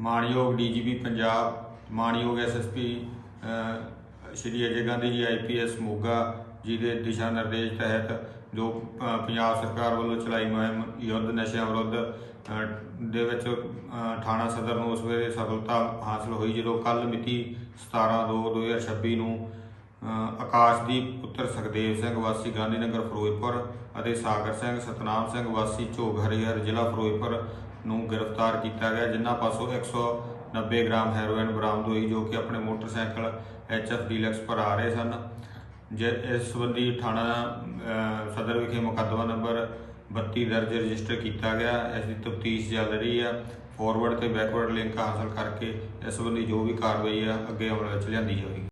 ਮਾਨਯੋਗ ਡੀਜੀਪੀ ਪੰਜਾਬ ਮਾਨਯੋਗ ਐਸਐਸਪੀ ਸ਼੍ਰੀ ਅਜੇ ਗਾਂਧੀ ਜੀ ਆਈਪੀਐਸ ਮੋਗਾ ਜੀ ਦੇ ਦਿਸ਼ਾ ਨਿਰਦੇਸ਼ ਤਹਿਤ ਜੋ ਪੰਜਾਬ ਸਰਕਾਰ ਵੱਲੋਂ ਚਲਾਈ ਮੁਹਿੰਮ ਯੁੱਧ ਨਸ਼ਿਆਂ ਵਿਰੁੱਧ ਦੇ ਵਿੱਚ ਥਾਣਾ ਸਦਰ ਨੂੰ ਉਸ ਵੇਲੇ ਸਫਲਤਾ ਹਾਸਲ ਹੋਈ ਜਦੋਂ ਕੱਲ ਮਿਤੀ 17/2/2026 ਨੂੰ ਅ, ਆਕਾਸ਼ਦੀਪ ਪੁੱਤਰ ਸੁਖਦੇਵ ਸਿੰਘ ਵਾਸੀ ਗਾਂਧੀਨਗਰ ਫਿਰੋਜ਼ਪੁਰ ਅਤੇ ਸਾਗਰ ਸਿੰਘ ਸਤਨਾਮ ਸਿੰਘ ਵਾਸੀ ਝੋਗ ਹਰੀਹਰ ਜ਼ਿਲ੍ਹਾ ਫਿਰੋਜ਼ਪੁਰ ਨੂੰ ਗ੍ਰਿਫਤਾਰ ਕੀਤਾ ਗਿਆ ਜਿਨ੍ਹਾਂ ਪਾਸੋਂ 190 ਗ੍ਰਾਮ ਹੈਰੋਇਨ ਬਰਾਮਦ ਹੋਈ, ਜੋ ਕਿ ਆਪਣੇ ਮੋਟਰਸਾਈਕਲ ਐਚਐਫ ਡੀਲਕਸ ਪਰ ਆ ਰਹੇ ਸਨ। ਜੇ ਇਸ ਸੰਬੰਧੀ ਥਾਣਾ ਸਦਰ ਵਿਖੇ ਮੁਕੱਦਮਾ ਨੰਬਰ 32 ਦਰਜ ਰਜਿਸਟਰ ਕੀਤਾ ਗਿਆ। ਇਸ ਦੀ ਤਫਤੀਸ਼ ਚੱਲ ਰਹੀ ਆ। ਫਾਰਵਰਡ ਤੇ ਬੈਕਵਰਡ ਲਿੰਕ ਹਾਸਲ ਕਰਕੇ ਇਸ ਸੰਬੰਧੀ ਜੋ ਵੀ ਕਾਰਵਾਈ ਆ, ਅੱਗੇ ਅਮਲ ਵਿੱਚ ਲਿਆਂਦੀ ਜਾਵੇਗੀ।